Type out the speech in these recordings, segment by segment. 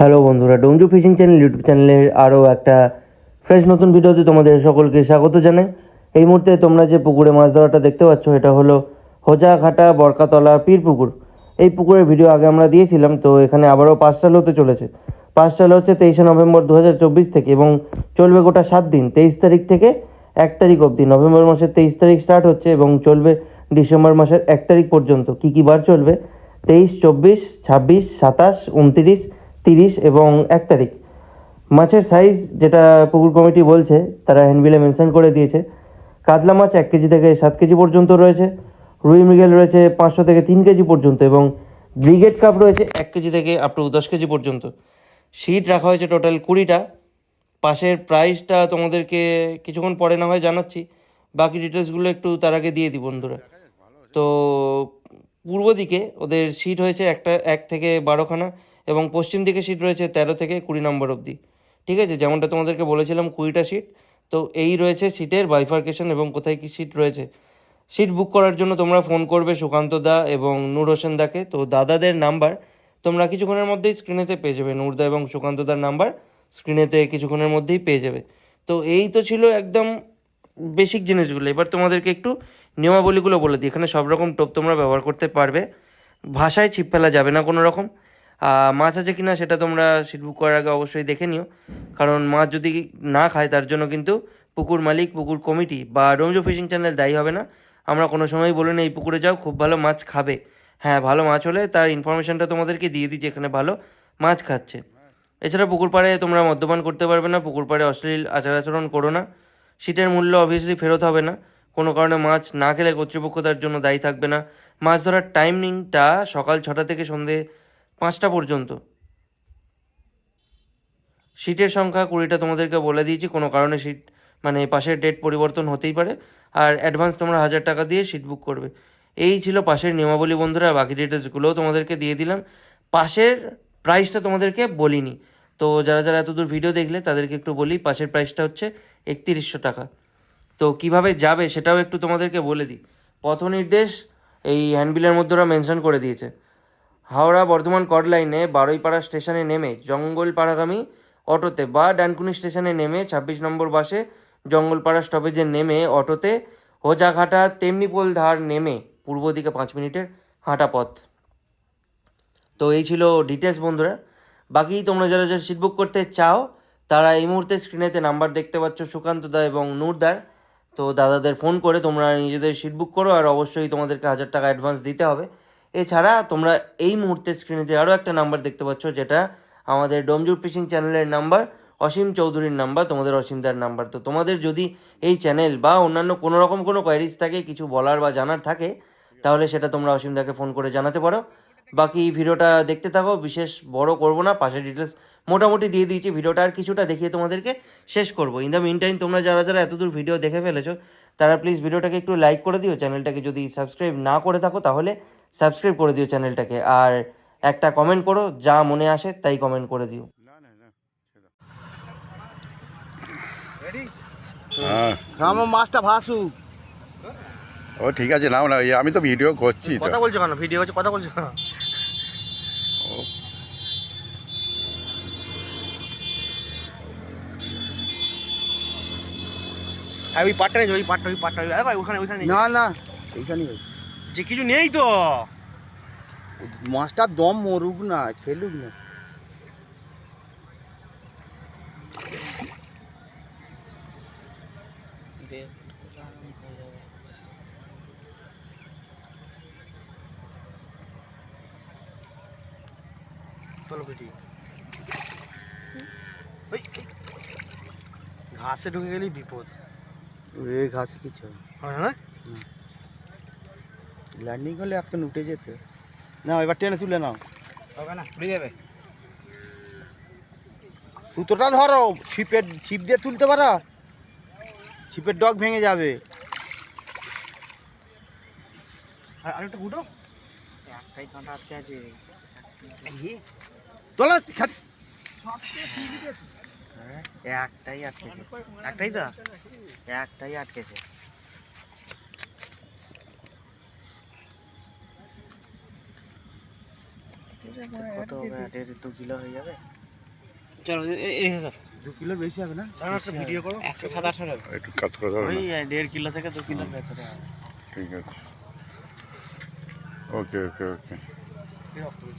Hello বন্ধুরা, ডোমজু fishing channel, YouTube চ্যানেলের আরও একটা ফ্রেশ নতুন ভিডিওতে তোমাদের সকলকে স্বাগত জানাই। এই মুহূর্তে তোমরা যে পুকুরে মাছ ধরাটা দেখতে পাচ্ছ, এটা হলো হোজাঘাটা বরকাতলা পীর পুকুর। এই পুকুরের ভিডিও আগে আমরা দিয়েছিলাম, তো এখানে আবারও পাঁচটাল হতে চলেছে। পাঁচটাল হচ্ছে তেইশে নভেম্বর দু হাজার চব্বিশ থেকে এবং চলবে গোটা সাত দিন, তেইশ তারিখ থেকে এক তারিখ অবধি। নভেম্বর মাসের তেইশ তারিখ স্টার্ট হচ্ছে এবং চলবে ডিসেম্বর মাসের এক তারিখ পর্যন্ত। কী কী বার চলবে? তেইশ, চব্বিশ, ছাব্বিশ, সাতাশ, উনতিরিশ তিরিশ এবং এক তারিখ। মাছের সাইজ যেটা পুকুর কমিটি বলছে, তারা হ্যান্ডবিলে মেনশন করে দিয়েছে। কাতলা মাছ এক কেজি থেকে সাত কেজি পর্যন্ত রয়েছে। রুই মৃগেল রয়েছে পাঁচশো থেকে তিন কেজি পর্যন্ত এবং ব্রিগেড কাপ রয়েছে এক কেজি থেকে আপ টু দশ কেজি পর্যন্ত। সিট রাখা হয়েছে টোটাল কুড়িটা। পাশের প্রাইসটা তোমাদেরকে কিছুক্ষণ পরে না হয় জানাচ্ছি। বাকি ডিটেলসগুলো একটু তার আগে দিয়ে দিই বন্ধুরা। তো পূর্ব দিকে ওদের সিট হয়েছে একটা, এক থেকে বারোখানা। এবং পশ্চিম দিকে সিট রয়েছে তেরো থেকে কুড়ি নম্বর অবধি। ঠিক আছে? যেমনটা তোমাদেরকে বলেছিলাম কুড়িটা সিট তো এই রয়েছে সিটের বাইফার্কেশন এবং কোথায় কি সিট রয়েছে। সিট বুক করার জন্য তোমরা ফোন করবে সুকান্ত দা এবং নূর হোসেন দাকে। তো দাদাদের নাম্বার তোমরা কিছুক্ষণের মধ্যেই স্ক্রিনেতে পেয়ে যাবে। নূরদা এবং সুকান্ত দার নাম্বার স্ক্রিনেতে কিছুক্ষণের মধ্যেই পেয়ে যাবে। তো এই তো ছিল একদম বেসিক জিনিসগুলো। এবার তোমাদেরকে একটু নিয়মাবলীগুলো বলে দিই। এখানে সব রকম টোপ তোমরা ব্যবহার করতে পারবে। ভাষায় ছিপ ফেলা যাবে না কোনো রকম মাছ আছে কি না সেটা তোমরা সিট বুক করার আগে অবশ্যই দেখে নিও। কারণ মাছ যদি না খায়, তার জন্য কিন্তু পুকুর মালিক, পুকুর কমিটি বা রঞ্জু ফিশিং চ্যানেল দায়ী হবে না। আমরা কোনো সময় বলি না এই পুকুরে যাও, খুব ভালো মাছ খাবে। হ্যাঁ ভালো মাছ হলে তার ইনফরমেশনটা তোমাদেরকে দিয়ে দিই এখানে ভালো মাছ খাচ্ছে। এছাড়া পুকুর পাড়ে তোমরা মদ্যপান করতে পারবে না, পুকুর পাড়ে অশ্লীল আচার আচরণ করো না। সিটের মূল্য অবভিয়াসলি ফেরত হবে না। কোনো কারণে মাছ না খেলে কর্তৃপক্ষ তার জন্য দায়ী থাকবে না। মাছ ধরার টাইমিংটা সকাল ছটা থেকে সন্ধে পাঁচটা পর্যন্ত। সিটের সংখ্যা কুড়িটা তোমাদেরকে বলে দিয়েছি, কোনো কারণে সিট মানে পাশের ডেট পরিবর্তন হতেই পারে। আর অ্যাডভান্স তোমরা হাজার টাকা দিয়ে সিট বুক করবে। এই ছিল পাশের নিয়মাবলী বন্ধুরা বাকি ডিটেলসগুলোও তোমাদেরকে দিয়ে দিলাম। পাশের প্রাইসটা তোমাদেরকে বলিনি। তো যারা যারা এতদূর ভিডিও দেখলে, তাদেরকে একটু বলি, পাশের প্রাইসটা হচ্ছে একত্রিশশো টাকা। তো কীভাবে যাবে সেটাও একটু তোমাদেরকে বলে দিই। পথ নির্দেশ এই হ্যান্ডবিলের মধ্যে ওরা মেনশন করে দিয়েছে। হাওড়া বর্ধমান কড লাইনে বারুইপাড়া স্টেশনে নেমে জঙ্গলপাড়াগামী অটোতে বা ডানকুনি স্টেশনে নেমে ছাব্বিশ নম্বর বাসে জঙ্গলপাড়া স্টপেজে নেমে অটোতে হোজাঘাটা তেমনিপোল ধার নেমে পূর্ব দিকে পাঁচ মিনিটের হাঁটা পথ। তো এই ছিল ডিটেলস বন্ধুরা। বাকি তোমরা যারা যারা সিট বুক করতে চাও, তারা এই মুহূর্তে স্ক্রিনেতে নাম্বার দেখতে পাচ্ছ সুকান্ত দা এবং নূরদার তো দাদাদের ফোন করে তোমরা নিজেদের সিট বুক করো আর অবশ্যই তোমাদেরকে হাজার টাকা অ্যাডভান্স দিতে হবে। এছাড়া তোমরা এই মুহূর্তে স্ক্রিনেতে আরও একটা নাম্বার দেখতে পাচ্ছ, যেটা আমাদের ডোমজুর ফিশিং চ্যানেলের নাম্বার অসীম চৌধুরীর নাম্বার তোমাদের অসীমদার নাম্বার তো তোমাদের যদি এই চ্যানেল বা অন্যান্য কোনো রকম কোনো কোয়ারিজ থাকে, কিছু বলার বা জানার থাকে, তাহলে সেটা তোমরা অসীমদাকে ফোন করে জানাতে পারো। বাকি ভিডিওটা দেখতে থাকো, বিশেষ বড় করব না, পাশের ডিটেলস মোটামুটি দিয়ে দিয়েছি। ভিডিওটা আর কিছুটা দেখিয়ে তোমাদেরকে শেষ করব। ইন দ্য মিন টাইম তোমরা যারা যারা এতদূর ভিডিও দেখে ফেলেছো, তারা প্লিজ ভিডিওটাকে একটু লাইক করে দিও। চ্যানেলটাকে যদি সাবস্ক্রাইব না করে থাকো, তাহলে সাবস্ক্রাইব করে দিও চ্যানেলটাকে আর একটা কমেন্ট করো যা মনে আসে তাই কমেন্ট করে দিও। আমার মাছটা ভাসুক ও ঠিক আছে নাও না আমি তো ভিডিও করছি কথা বলছো কেন? ভিডিও হচ্ছে কথা বলছো কেন? ও, হ্যাঁ ওই পাটটা ওই পাটটা ওই পাটটা ওখানে ওইখানে নেই। না না এইখানে যে কিছু নেই তো। মাছটা দম মরুক না খেলুক না। ঘাসে ঢুকে গেলেই বিপদ। ঘাসে কিছু হয় না। ল্যান্ডিং হলে একটা উঠে যেত। না এবার টেনে তুলে নাও। হবে না উড়ে যাবে। সুতোটা ধরো ছিপের ছিপ দিয়ে তুলতে পারা। ছিপের ডগ ভেঙে যাবে। আর আরেকটা গুটো একটাই কাঁটা আটকে আছে। তোলা খাত। একটাই আটকেছে। একটাই তো? একটাই আটকেছে। কত হবে? দেড় দু কিলো হয়ে যাবে? চলো এই স্যার দু কিলো বেশি হবে না? একটা ভিডিও করো। একশো সাত আটশো টাকা একটু কাজ করা হবে ওই দেড় কিলো থেকে দু কিলো বেচা ঠিক আছে। ওকে ওকে ওকে।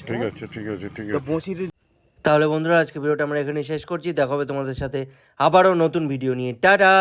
ঠিক আছে ঠিক আছে ঠিক তো আছে। তাহলে বন্ধুরা আজকে ভিডিওটা আমরা এখানে শেষ করছি। দেখা হবে তোমাদের সাথে আবারও নতুন ভিডিও নিয়ে। টাটা!